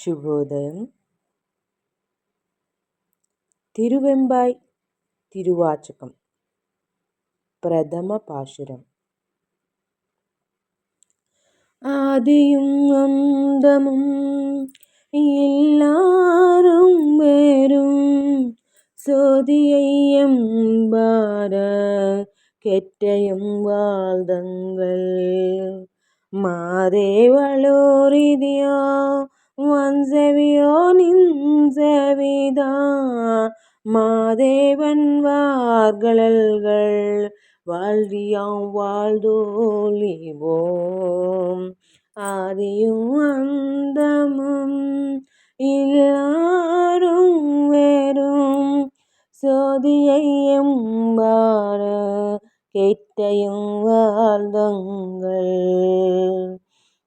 சுபோதம் திருவெம்பாய் திருவாச்சகம் பிரதம பாசுரம். ஆதியும் அந்தமும் எல்லாரும் வேறும் சோதியையம் பார கெட்டயம் வாழ்தங்கள் மாதேவளோரிதியா உன் செவியோ நின் செவிதான் மாதேவன் வார்களல்கள் வாழ்வியாம் வாழ்தோலிவோம் ஆதியும் அந்தமும் எல்லாரும் வேறும். சோதியையும் வார கெட்டையும் வாழ்ந்தங்கள்.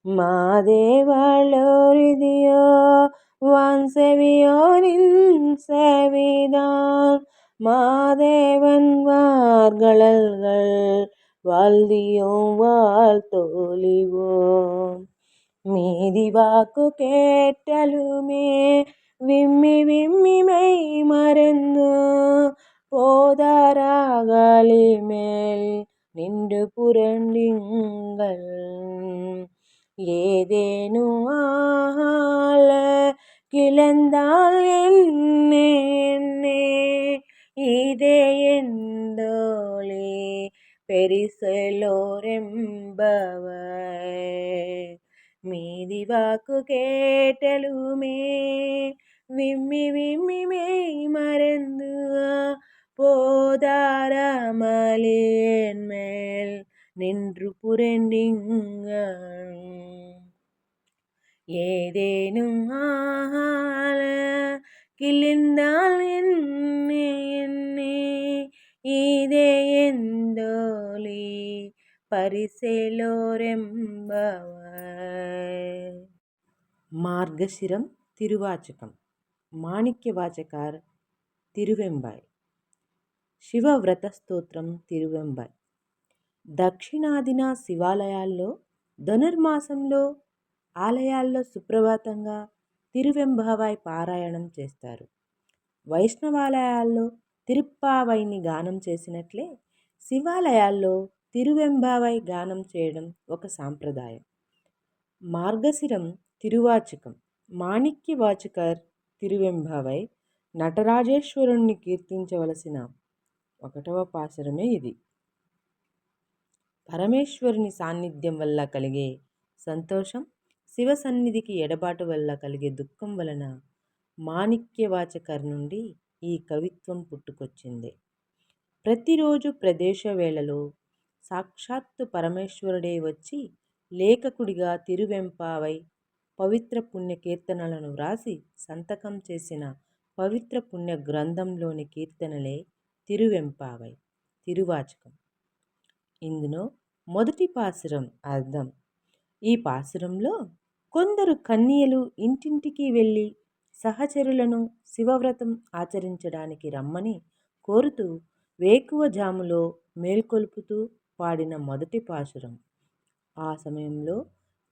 ಮಾದೇವಳೋರಿದೆಯೋ ವಾನ್ ಸೆವಿಯೋ ನಿನ್ செவிதான். மாதேவன் வார்கழல்கள் வாழ்ந்தியோம் வாழ்த்தோழிவோம். மீதி வாக்கு கேட்டலுமே விம்மி விம்மி மெய் மறந்து போதாராகலி மேல் நின்று புரண்டிங்கள். ஏதேனும் ஆல கிளந்தால் என்னே இதே எந்தோளி பெரிசலோரெம்பவ மீதி வாக்கு கேட்டலுமே விம்மி விம்மி மெய் மறந்து போதாரமலேன் மேல் நின்று புரண்டிங்க ఏదేను ఆహార కిలిందాల్ ఎన్ని ఎన్ని ఇదే ఎందోలి పరిశెలోరెంబవ మార్గశిరం తిరువాచకం మాణిక్యవాచకార్ తిరువెంబాయ్ శివవ్రత స్తోత్రం తిరువెంబాయి దక్షిణాదిన శివాలయాల్లో ధనుర్మాసంలో ఆలయాల్లో సుప్రభాతంగా తిరువెంభావాయ్ పారాయణం చేస్తారు. వైష్ణవాలయాల్లో తిరుప్పావైని గానం చేసినట్లే శివాలయాల్లో తిరువెంభావై గానం చేయడం ఒక సాంప్రదాయం. మార్గశిరం తిరువాచకం. మాణిక్యవాచకర్ తిరువెంభావై నటరాజేశ్వరుణ్ణి కీర్తించవలసిన ఒకటవ పాశరమే ఇది. పరమేశ్వరుని సాన్నిధ్యం వల్ల కలిగే సంతోషం శివ సన్నిధికి ఎడబాటు వల్ల కలిగే దుఃఖం వలన మాణిక్యవాచకర్ నుండి ఈ కవిత్వం పుట్టుకొచ్చింది. ప్రతిరోజు ప్రదేశ వేళలో సాక్షాత్తు పరమేశ్వరుడే వచ్చి లేఖకుడిగా తిరువెంపావై పవిత్ర పుణ్య కీర్తనలను వ్రాసి సంతకం చేసిన పవిత్ర పుణ్య గ్రంథంలోని కీర్తనలే తిరువెంపావై తిరువాచకం. ఇందులో మొదటి పాసురం అర్థం. ఈ పాసురంలో కొందరు కన్యలు ఇంటింటికి వెళ్ళి సహచరులను శివవ్రతం ఆచరించడానికి రమ్మని కోరుతూ వేకువజాములో మేల్కొల్పుతూ పాడిన మొదటి పాశురం. ఆ సమయంలో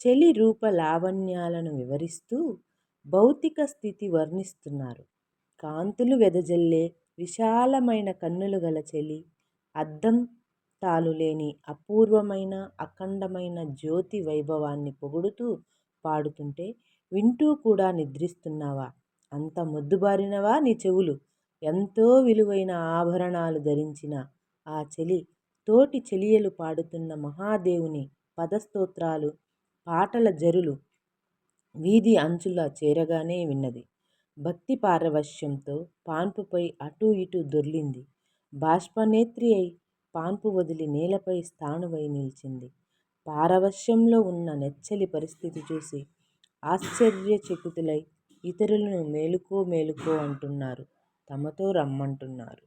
చెలి రూప లావణ్యాలను వివరిస్తూ భౌతిక స్థితి వర్ణిస్తున్నారు. కాంతులు వెదజల్లే విశాలమైన కన్నులు గల చెలి అద్దం తాలు లేని అపూర్వమైన అఖండమైన జ్యోతి వైభవాన్ని పొగుడుతూ పాడుతుంటే వింటూ కూడా నిద్రిస్తున్నావా? అంత మొద్దుబారినవా నీ చెవులు? ఎంతో విలువైన ఆభరణాలు ధరించిన ఆ చెలి తోటి చెలియలు పాడుతున్న మహాదేవుని పదస్తోత్రాలు పాటల జరులు వీధి అంచుల చేరగానే విన్నది. భక్తి పారవశ్యంతో పాన్పుపై అటూ ఇటూ దొర్లింది. బాష్పనేత్రి అయి పాన్పు వదిలి నేలపై స్థాణువై నిలిచింది. పారవశ్యంలో ఉన్న నెచ్చలి పరిస్థితి చూసి ఆశ్చర్యచకితులై ఇతరులను మేలుకో మేలుకో అంటున్నారు. తమతో రమ్మంటున్నారు.